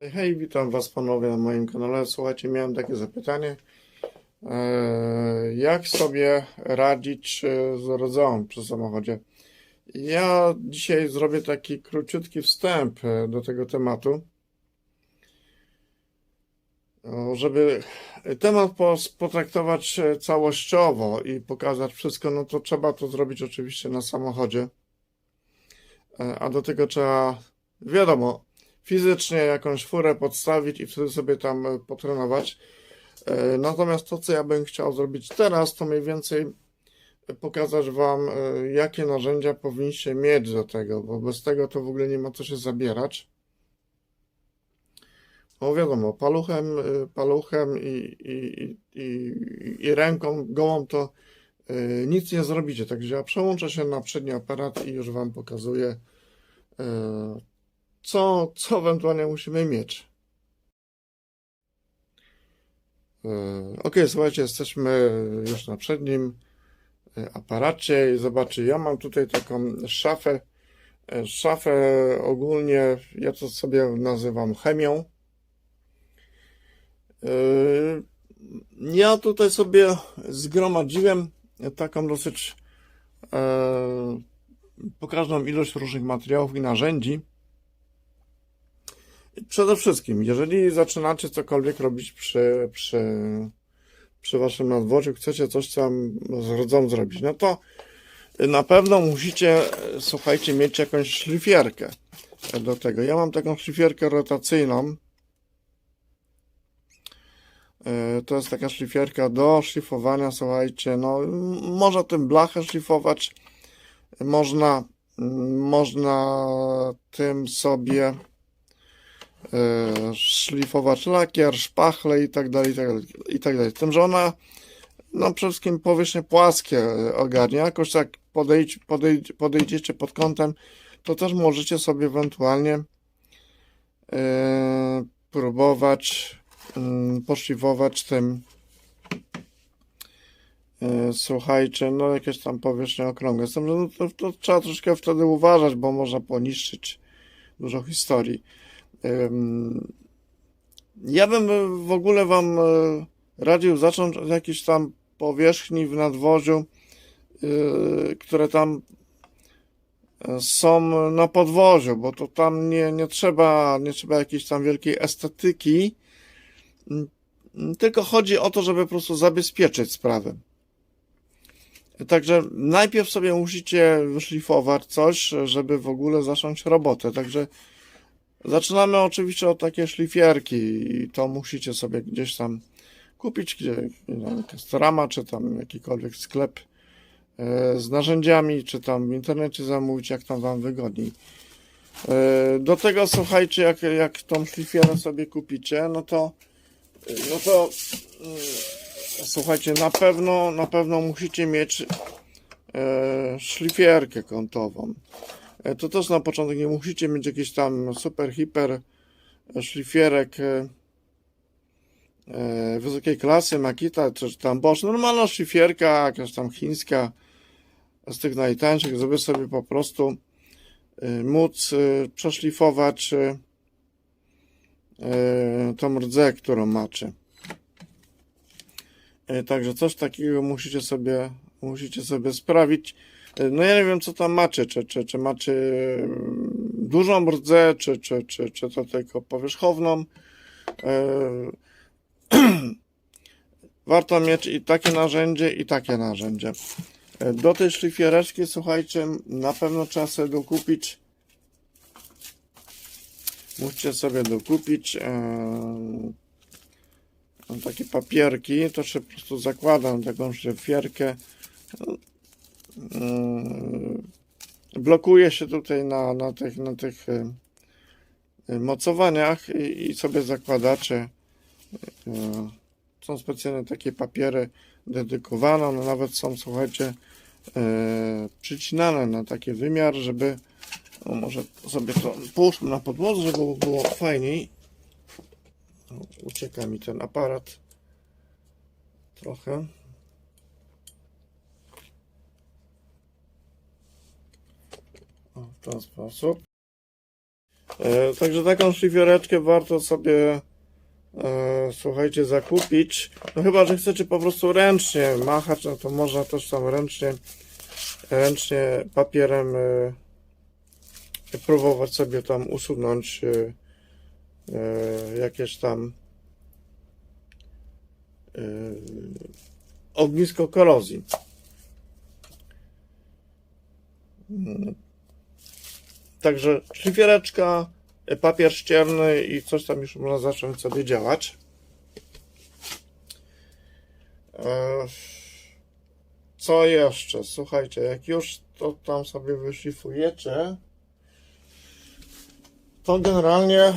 Hej, witam Was ponownie na moim kanale. Słuchajcie, miałem takie zapytanie. e, Jak sobie radzić e, z rodzołem przy samochodzie? Ja dzisiaj zrobię taki króciutki wstęp e, do tego tematu, żeby temat potraktować całościowo i pokazać wszystko, no to trzeba to zrobić oczywiście na samochodzie. A do tego trzeba, wiadomo, fizycznie jakąś furę podstawić i wtedy sobie tam e, potrenować. E, Natomiast to, co ja bym chciał zrobić teraz, to mniej więcej pokazać Wam, e, jakie narzędzia powinniście mieć do tego, bo bez tego to w ogóle nie ma co się zabierać. No wiadomo, paluchem, paluchem i, i, i, i, ręką gołą to nic nie zrobicie. Także ja przełączę się na przedni aparat i już Wam pokazuję, co, co ewentualnie musimy mieć. E, Ok, słuchajcie, jesteśmy już na przednim e, aparacie i zobaczcie, ja mam tutaj taką szafę. E, Szafę ogólnie, ja to sobie nazywam chemią. Ja tutaj sobie zgromadziłem taką dosyć pokaźną ilość różnych materiałów i narzędzi. Przede wszystkim, jeżeli zaczynacie cokolwiek robić przy, przy, przy waszym nadworzu, chcecie coś tam z rodzą zrobić, no to na pewno musicie, słuchajcie, mieć jakąś szlifierkę do tego. Ja mam taką szlifierkę rotacyjną. E, To jest taka szlifierka do szlifowania, słuchajcie, no można tym blachę szlifować, można, można tym sobie szlifować lakier, szpachle i tak dalej, i tak dalej, tak. Tym, że ona no przede wszystkim powierzchnie płaskie e, ogarnia. Jakoś tak podejdź, podejdź, podejdziecie pod kątem, to też możecie sobie ewentualnie e, próbować mm, poszlifować tym e, słuchajcie, no jakieś tam powierzchnie okrągłe. Z tym, że no, to, to trzeba troszkę wtedy uważać, bo można poniszczyć dużo historii. Ja bym w ogóle Wam e, radził zacząć od jakichś tam powierzchni w nadwoziu, yy, które tam e, są na podwoziu, bo to tam nie, nie trzeba, nie trzeba jakiejś tam wielkiej estetyki, Mm, tylko chodzi o to, żeby po prostu zabezpieczyć sprawę. Także najpierw sobie musicie wyszlifować coś, żeby w ogóle zacząć robotę. Także Zaczynamy oczywiście od takiej szlifierki i to musicie sobie gdzieś tam kupić, gdzie wiem, Castorama, czy tam jakikolwiek sklep e, z narzędziami, czy tam w internecie zamówić, jak tam wam wygodniej. E, Do tego słuchajcie, jak, jak tą szlifierę sobie kupicie, no to no to mm, słuchajcie, na pewno, na pewno musicie mieć e, szlifierkę kątową. E, To też na początek nie musicie mieć jakichś tam super, hiper szlifierek e, e, wysokiej klasy, Makita, czy tam Bosch. Normalna szlifierka, jakaś tam chińska, z tych najtańszych, żeby sobie po prostu e, móc e, przeszlifować e, e, tą rdzę, którą macie. E, Także coś takiego musicie sobie, musicie sobie sprawić. E, No ja nie wiem, co tam macie, czy, czy, czy macie mm, dużą rdzę, czy, czy, czy, czy to tylko powierzchowną. E, Warto mieć i takie narzędzie, i takie narzędzie. E, Do tej szlifiereczki, słuchajcie, na pewno trzeba sobie dokupić. Musicie sobie dokupić takie papierki, to się po prostu zakładam taką szlifierkę. Mm, blokuje się tutaj na, na tych, na tych e, e, mocowaniach i, sobie zakładacie. e, Są specjalne takie papiery dedykowane, one nawet są, słuchajcie, przycinane na taki wymiar, żeby no może sobie to połóżmy na podłodze, żeby było fajniej. O, Ucieka mi ten aparat trochę. W ten sposób. E, Także taką szlifiereczkę warto sobie e, słuchajcie zakupić. No chyba, że chcecie po prostu ręcznie machać, no to można też tam ręcznie ręcznie papierem e, próbować sobie tam usunąć e, e, jakieś tam e, ognisko korozji. Także szlifiereczka, e, papier ścierny i coś tam już można zacząć sobie działać. E, Co jeszcze? Słuchajcie, jak już to tam sobie wyszlifujecie, to generalnie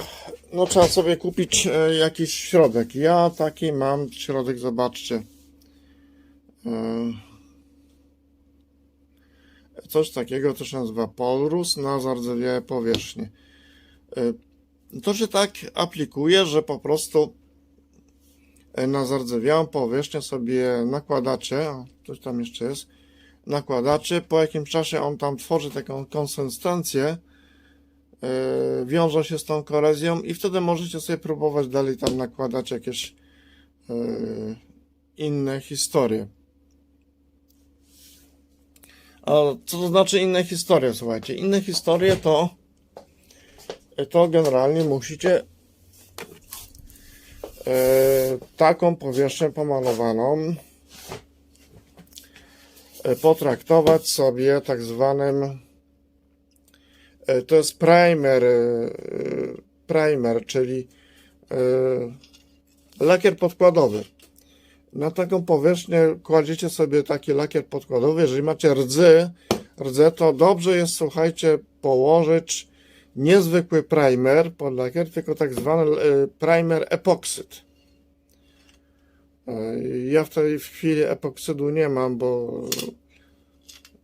no, trzeba sobie kupić e, jakiś środek. Ja taki mam środek, zobaczcie. Coś takiego to się nazywa Polrus na zardzewiałe powierzchnie. E, To się tak aplikuje, że po prostu e, na zardzewiałą powierzchnię sobie nakładacie, coś tam jeszcze jest, nakładacie, po jakimś czasie on tam tworzy taką konsystencję, e, wiąże się z tą korezją i wtedy możecie sobie próbować dalej tam nakładać jakieś inne historie. Co to znaczy inne historie? Słuchajcie, inne historie to to generalnie musicie e, taką powierzchnię pomalowaną e, potraktować sobie tak zwanym e, to jest primer primer, czyli e, lakier podkładowy. Na taką powierzchnię kładziecie sobie taki lakier podkładowy. Jeżeli macie rdzy, rdze, to dobrze jest, słuchajcie, położyć niezwykły primer pod lakier, tylko tak zwany e, primer epoksyd. E, Ja w tej chwili epoksydu nie mam, bo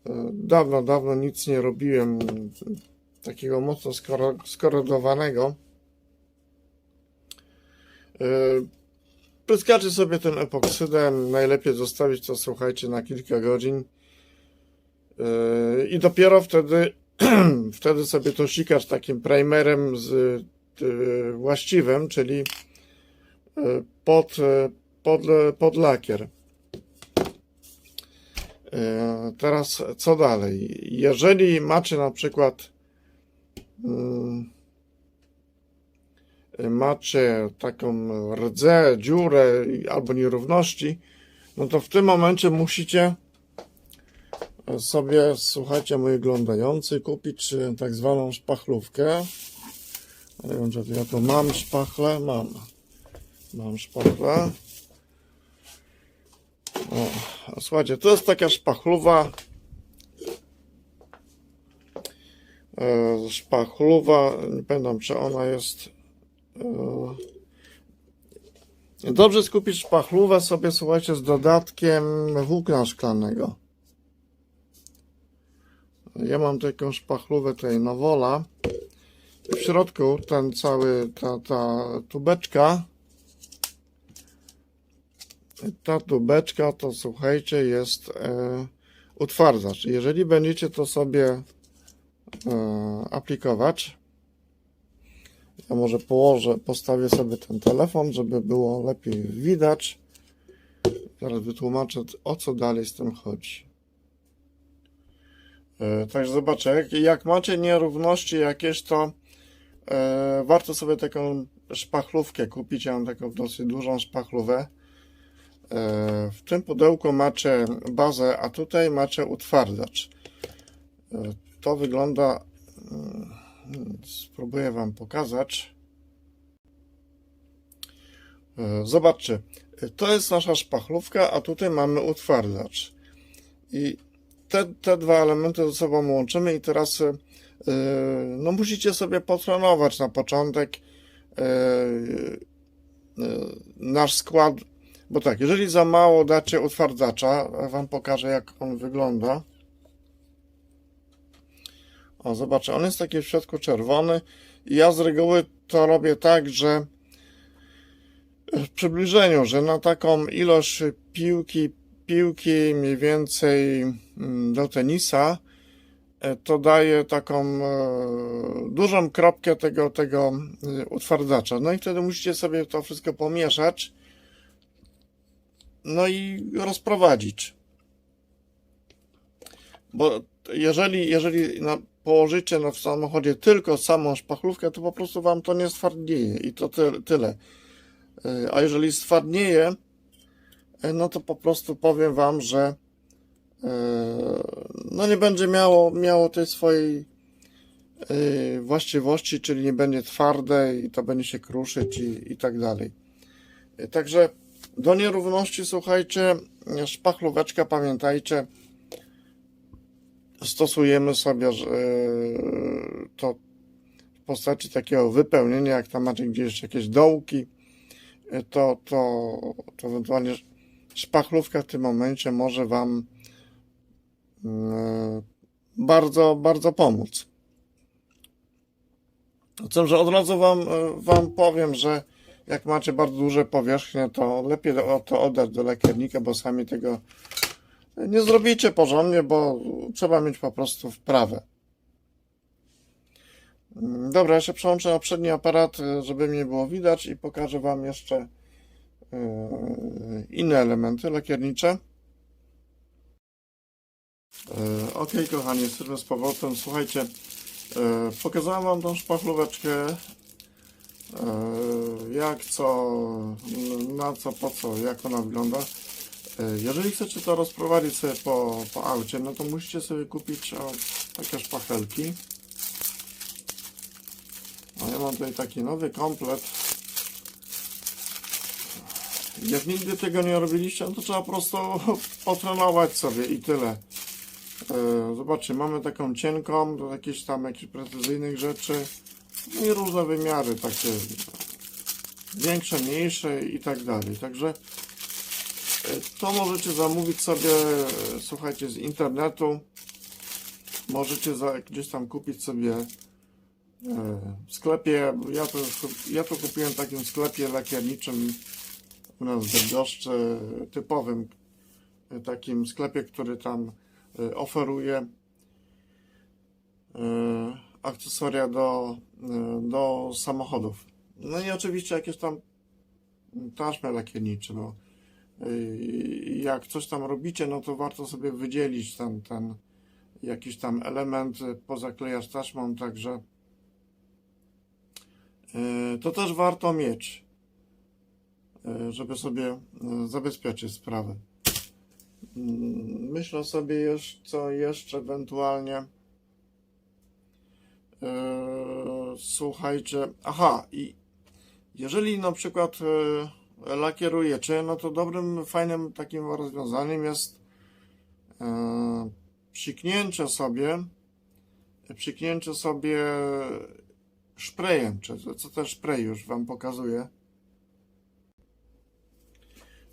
e, dawno, dawno nic nie robiłem takiego mocno skoro- skorodowanego. Pryskacie sobie tym epoksydem, najlepiej zostawić to, słuchajcie, na kilka godzin. Yy, I dopiero wtedy, wtedy sobie to sikać takim primerem z yy, właściwym, czyli yy, pod, pod, pod lakier. Teraz co dalej? Jeżeli macie na przykład macie taką rdzę, dziurę albo nierówności, no to w tym momencie musicie sobie, słuchajcie, moi oglądający, kupić e, tak zwaną szpachlówkę. Nie wiem, czy ja to mam szpachlę? Mam. Mam szpachlę. O, słuchajcie, to jest taka szpachluwa. E, szpachluwa, nie pamiętam, czy ona jest. Dobrze jest kupić szpachlówę sobie, słuchajcie, z dodatkiem włókna szklanego. Ja mam taką szpachlówę tej Nowola. W środku ten cały, ta, ta tubeczka. Ta tubeczka to słuchajcie jest e, utwardzacz. Jeżeli będziecie to sobie e, aplikować, ja może położę, postawię sobie ten telefon, żeby było lepiej widać. Zaraz wytłumaczę o co dalej z tym chodzi. E, Także zobaczę, jak, jak macie nierówności jakieś, to e, warto sobie taką szpachlówkę kupić. Ja mam taką dosyć dużą szpachlówę. E, w tym pudełku macie bazę, a tutaj macie utwardzacz. To wygląda. mm, Spróbuję Wam pokazać. E, zobaczcie, e, to jest nasza szpachlówka, a tutaj mamy utwardzacz. I te, te dwa elementy ze sobą łączymy i teraz yy, no musicie sobie potrenować na początek yy, nasz skład, bo tak, jeżeli za mało dacie utwardzacza, wam pokażę jak on wygląda. O, zobaczę, on jest taki w środku czerwony i ja z reguły to robię tak, że w przybliżeniu, że na taką ilość piłki, piłki mniej więcej mm, do tenisa, e, to daje taką e, dużą kropkę tego, tego e, utwardzacza. No i wtedy musicie sobie to wszystko pomieszać. No i rozprowadzić. Bo jeżeli, jeżeli na, położycie na, w samochodzie tylko samą szpachlówkę, to po prostu wam to nie stwardnieje i to ty, tyle. E, A jeżeli stwardnieje, e, no to po prostu powiem wam, że e, no nie będzie miało, miało tej swojej właściwości, czyli nie będzie twarde i to będzie się kruszyć i, i tak dalej. Także do nierówności, słuchajcie, szpachlóweczka, pamiętajcie, stosujemy sobie e, to w postaci takiego wypełnienia, jak tam macie gdzieś jakieś dołki, e, to, to, to ewentualnie szpachlówka w tym momencie może Wam mm, bardzo, bardzo pomóc. Tym, że od razu wam, e, wam powiem, że jak macie bardzo duże powierzchnie, to lepiej to oddać do lakiernika, bo sami tego nie zrobicie porządnie, bo trzeba mieć po prostu wprawę. Mm, Dobra, ja się przełączę na przedni aparat, e, żeby mnie było widać i pokażę Wam jeszcze e, inne elementy lakiernicze. E, Ok, kochani, jesteśmy z powrotem. Słuchajcie, pokazałem Wam tą szpachlóweczkę. Jak co, na co, po co, jak ona wygląda. E, Jeżeli chcecie to rozprowadzić sobie po, po aucie, no to musicie sobie kupić o, takie szpachelki. No ja mam tutaj taki nowy komplet. Jak nigdy tego nie robiliście, no to trzeba po prostu potrenować sobie i tyle. E, Zobaczcie, mamy taką cienką do jakichś tam jakichś precyzyjnych rzeczy. No i różne wymiary, takie większe, mniejsze i tak dalej. Także to możecie zamówić sobie, słuchajcie, z internetu. Możecie za, gdzieś tam kupić sobie e, w sklepie. Ja to, ja to kupiłem w takim sklepie lakierniczym u nas w Bydgoszczy, typowym e, takim sklepie, który tam e, oferuje akcesoria do, do samochodów. No i oczywiście jakieś tam taśmy lakiernicze. No. I Jak coś tam robicie, no to warto sobie wydzielić ten, ten jakiś tam element, e, pozaklejać taśmą, także e, to też warto mieć, żeby sobie zabezpieczyć sprawę. Mm, Myślę sobie co jeszcze ewentualnie. Słuchajcie, aha, i jeżeli na przykład lakierujecie, no to dobrym, fajnym takim rozwiązaniem jest e, psiknięcie sobie, psiknięcie sobie szprejem, czy co- co ten szprej już Wam pokazuje.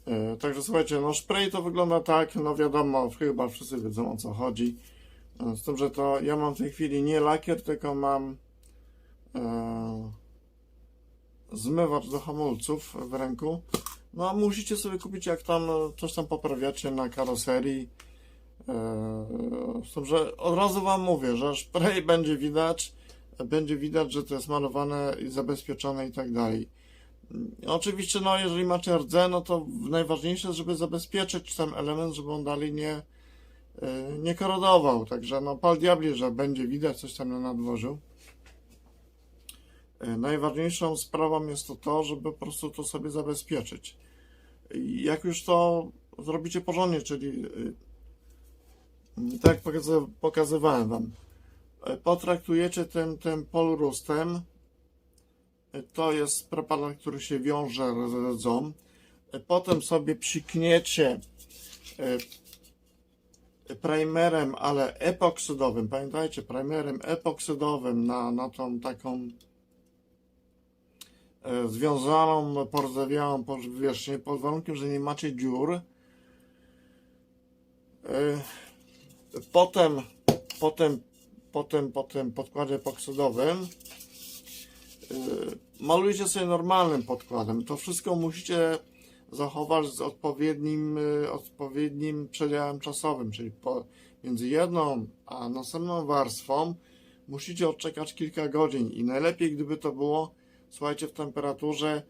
E, Także słuchajcie, no szprej to wygląda tak, no wiadomo, chyba wszyscy wiedzą o co chodzi. E, Z tym, że to ja mam w tej chwili nie lakier, tylko mam e, zmywacz do hamulców w ręku. No a musicie sobie kupić, jak tam e, coś tam poprawiacie na karoserii. E, Z tym, że od razu Wam mówię, że szprej będzie widać, będzie widać, że to jest malowane i zabezpieczone i tak dalej. Mm, Oczywiście, no jeżeli macie rdze, no to najważniejsze jest, żeby zabezpieczyć ten element, żeby on dalej nie, e, nie korodował. Także no pal diabli, że będzie widać coś tam na nadworzu. E, Najważniejszą sprawą jest to żeby po prostu to sobie zabezpieczyć. Jak już to zrobicie porządnie, czyli y, tak jak pokazy- pokazywałem Wam, e, potraktujecie tym, tym polurustem, e, to jest preparat, który się wiąże z rdzą, E, potem sobie psikniecie e, primerem, ale epoksydowym, pamiętajcie, primerem epoksydowym na, na tą taką e, związaną, porzewiałą powierzchnię, pod warunkiem, że nie macie dziur. E, Potem, potem, potem, potem podkładzie epoksydowym e, malujcie sobie normalnym podkładem. To wszystko musicie zachować z odpowiednim, e, odpowiednim przedziałem czasowym, czyli po, między jedną a następną warstwą musicie odczekać kilka godzin i najlepiej gdyby to było, słuchajcie, w temperaturze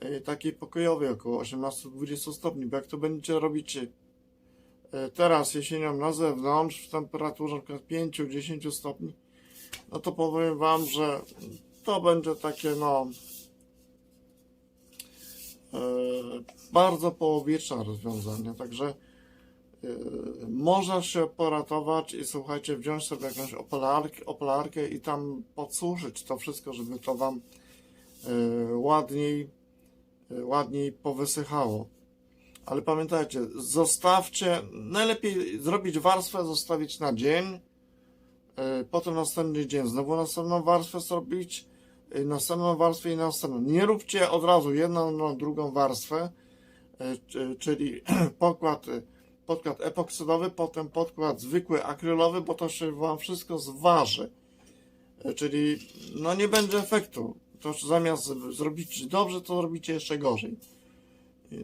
e, takiej pokojowej, około 18-20 stopni, bo jak to będziecie robić e, teraz jesienią na zewnątrz w temperaturze przykład 5-10 stopni, no to powiem Wam, że to będzie takie no e, bardzo połowieczne rozwiązanie, także można się poratować i słuchajcie, wziąć sobie jakąś opalarkę, opalarkę i tam podsuszyć to wszystko, żeby to Wam ładniej, e, ładniej powysychało. Ale pamiętajcie, zostawcie, najlepiej zrobić warstwę, zostawić na dzień, e, potem następny dzień znowu następną warstwę zrobić, e, następną warstwę i następną. Nie róbcie od razu jedną na drugą warstwę, e, czyli pokład, e, podkład epoksydowy, potem podkład zwykły akrylowy, bo to się Wam wszystko zważy. E, Czyli no nie będzie efektu. To zamiast zrobić dobrze, to robicie jeszcze gorzej.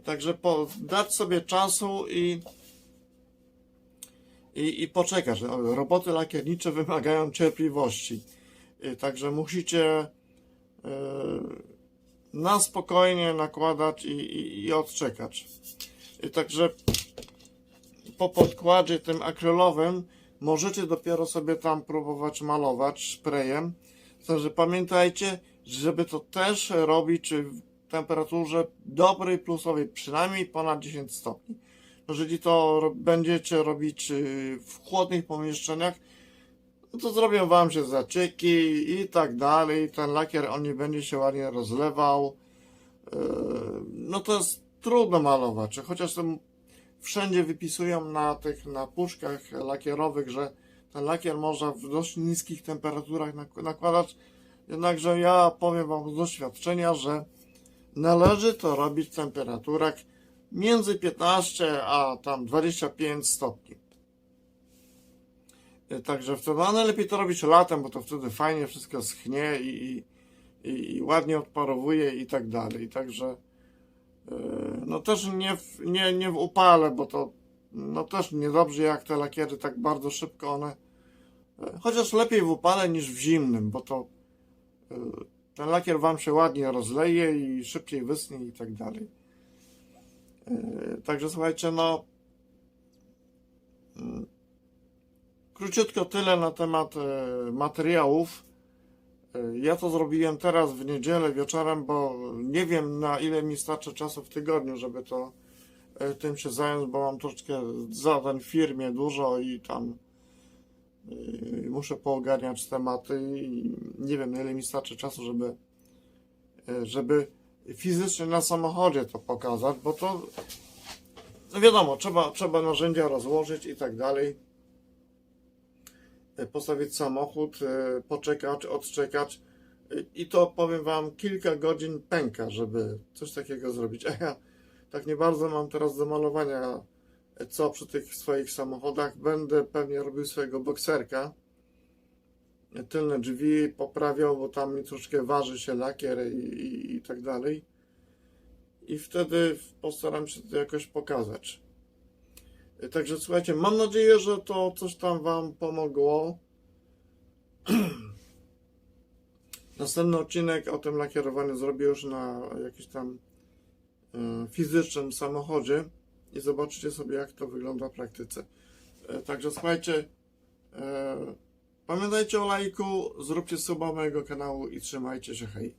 Także po, dać sobie czasu i, i, i poczekać. No, Roboty lakiernicze wymagają cierpliwości. Także musicie e, na spokojnie nakładać i, i, i odczekać. Także po podkładzie tym akrylowym możecie dopiero sobie tam próbować malować sprayem. Także pamiętajcie, żeby to też robić w temperaturze dobrej, plusowej, przynajmniej ponad 10 stopni. Jeżeli to będziecie robić y, w chłodnych pomieszczeniach, no to zrobią wam się zacieki i tak dalej. Ten lakier on nie będzie się ładnie rozlewał. Yy, No to jest trudno malować. Chociaż tam wszędzie wypisują na tych na puszkach lakierowych, że ten lakier można w dość niskich temperaturach nak- nakładać. Jednakże ja powiem wam z doświadczenia, że należy to robić w temperaturach między 15 a tam 25 stopni. Y, Także wtedy no, najlepiej to robić latem, bo to wtedy fajnie wszystko schnie i, i, i ładnie odparowuje i tak dalej. Także y, no też nie w, nie, nie w upale, bo to no też niedobrze jak te lakiery tak bardzo szybko one y, chociaż lepiej w upale niż w zimnym, bo to ten lakier wam się ładnie rozleje i szybciej wysnie i tak dalej. Yy, Także słuchajcie, no mm, króciutko tyle na temat e, materiałów. E, Ja to zrobiłem teraz w niedzielę wieczorem, bo nie wiem na ile mi starczy czasu w tygodniu, żeby to e, tym się zająć, bo mam troszeczkę zadań w firmie dużo i tam e, muszę poogarniać tematy i nie wiem ile mi starczy czasu, żeby e, żeby fizycznie na samochodzie to pokazać, bo to no wiadomo, trzeba, trzeba narzędzia rozłożyć i tak dalej. E, Postawić samochód, e, poczekać, odczekać. I to powiem Wam, kilka godzin pęka, żeby coś takiego zrobić. A ja tak nie bardzo mam teraz do malowania, co przy tych swoich samochodach. Będę pewnie robił swojego bokserka. Tylne drzwi poprawiał, bo tam mi troszkę waży się lakier i, i, i tak dalej. I wtedy postaram się to jakoś pokazać. Także słuchajcie, mam nadzieję, że to coś tam Wam pomogło. Następny odcinek o tym lakierowaniu zrobię już na jakimś tam e, fizycznym samochodzie i zobaczycie sobie, jak to wygląda w praktyce. E, Także słuchajcie, e, pamiętajcie o lajku, zróbcie suba mojego kanału i trzymajcie się, hej.